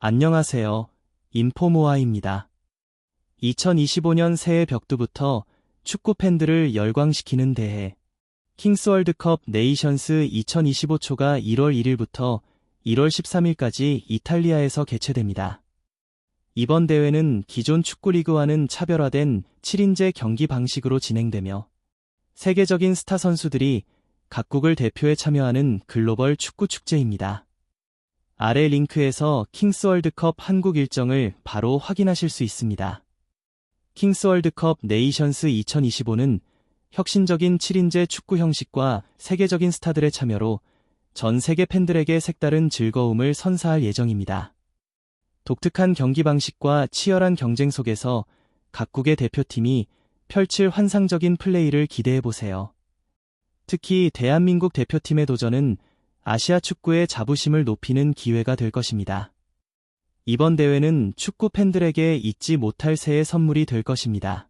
안녕하세요. 인포모아입니다. 2025년 새해 벽두부터 축구 팬들을 열광시키는 대회. 킹스 월드컵 네이션스 2025초가 1월 1일부터 1월 13일까지 이탈리아에서 개최됩니다. 이번 대회는 기존 축구리그와는 차별화된 7인제 경기 방식으로 진행되며 세계적인 스타 선수들이 각국을 대표해 참여하는 글로벌 축구 축제입니다. 아래 링크에서 킹스 월드컵 한국 일정을 바로 확인하실 수 있습니다. 킹스 월드컵 네이션스 2025는 혁신적인 7인제 축구 형식과 세계적인 스타들의 참여로 전 세계 팬들에게 색다른 즐거움을 선사할 예정입니다. 독특한 경기 방식과 치열한 경쟁 속에서 각국의 대표팀이 펼칠 환상적인 플레이를 기대해 보세요. 특히 대한민국 대표팀의 도전은 아시아 축구의 자부심을 높이는 기회가 될 것입니다. 이번 대회는 축구 팬들에게 잊지 못할 새해 선물이 될 것입니다.